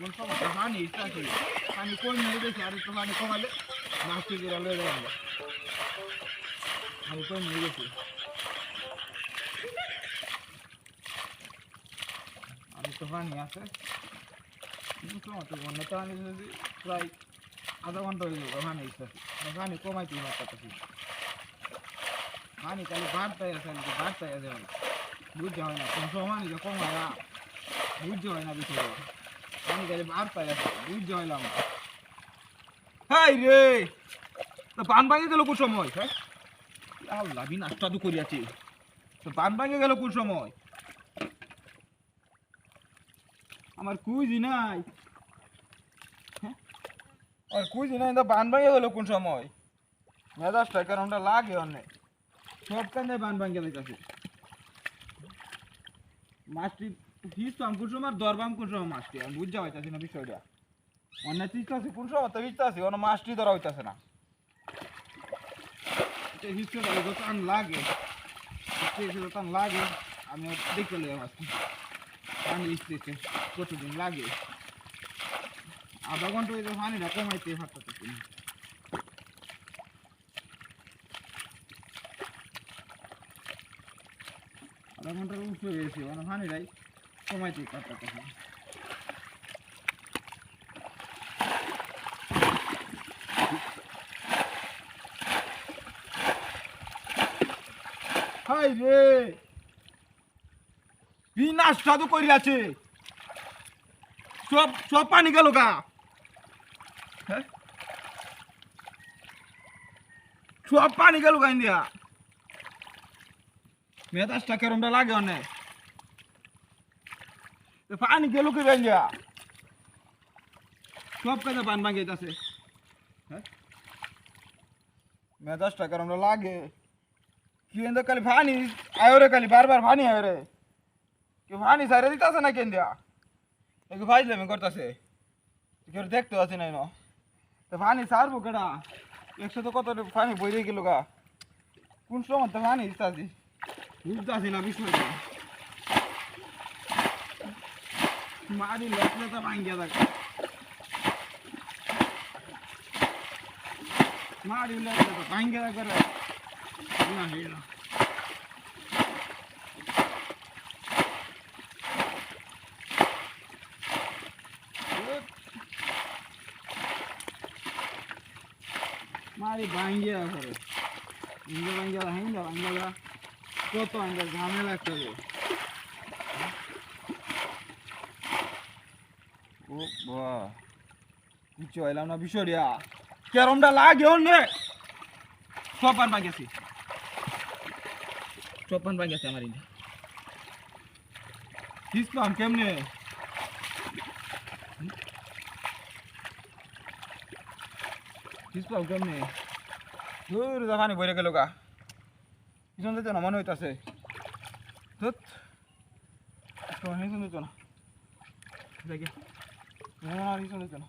কোন সমস্যা পানি ইচ্ছা আছে পানি কমে গেছে আর একটু পানি কমালে মাছটি করে লয়ে যাব পানি কমে গেছে আর একটু আছে অন্য তো আমি প্রায় আধা ঘণ্টা হয়ে যাবে পানি ইচ্ছা পানি কমাইতে পারতেছি পানি খালি বাড়তাই আছে নাকি বাড়তাই আছে বুঝতে হয় না কোন সময় কমায় না বুঝতে হয় না বিষয়টা খালি বাড়তাই আছে বুঝতে হয় না। হাই রে! তো পান ভাঙে গেল কোন সময়? হ্যাঁ? আল্লাহ বিনাশটা তো করিয়াছি। তো পান ভাঙে গেল কোন সময়? আমার কুইজি নাই। হ্যাঁ? আর কুইজি নাই, তো পান ভাঙে গেল কোন সময়? মেজাজটা কারণটা লাগে অনেক। সব কান্দে বান ভাঙ্গে যাইতাছে। মাছটি হিসতাম কোন সময় দরবাম কোন সময় আমি বুঝতে পাইতাছি না বিষয়টা অন্য চিন্তা আছে কোন তো বুঝতে আছি অন্য মাছটি ধরা হইতাছে না এটা লাগে যতক্ষণ লাগে যতক্ষণ লাগে আমি লেগে মাছটি পানি হিসতেছে কতদিন লাগে আধা ঘণ্টা হয়ে পানিটা কমাইতে পারতেছি না আধা ঘণ্টার উপরে গেছে মানে পানি কমাইতে পারতেছি না হাই রে! বিনাশ সাধু করিয়াছে। সব সব পানি গেল গা। হ্যাঁ? সব পানি গেল গা কেরমটা লাগে অনেক। পানি গেল কি ইন্ডিয়া সব কাজে পান ভাঙে যাচ্ছে হ্যাঁ? মেজাজটা কেরমটা লাগে। কি এন্দা খালি পানি আয়ো রে, খালি বারবার পানি আয়ো রে। কি পানি সাইরে দিতেছে না কেন দিয়া? একটু ফাইজলামি করতেছে। কেউ দেখতে আছি নাই না তো পানি সারবো কেডা? একসাথে কত পানি বইরে গেল গা। কোন সময় তো পানি দিতাছি? বুঝতেছি না, বিষয়টা। મારી લખને તો માંગ્યા હતા મારી લખને તો માંગ્યા હતા કરે ના હેડા મારી ભાંગ્યા કરે અંદર ભાંગ્યા હિંદા ભાંગ્યા તો તો અંદર ઝામેલા કર્યો কিছু হইলাম না বিষয়টা কেরমটা লাগে অন্য সব পান ভাঙ্গেছি সব পান ভাঙ্গেছে আমার ইন্দা কিসলাম কেমনে? কিসলাম কেমনে? দূর জাফানি বইরে গেল গা। পিছন দিতে না, মনে হইতাছে। ধুত। 来来来你上来捡吧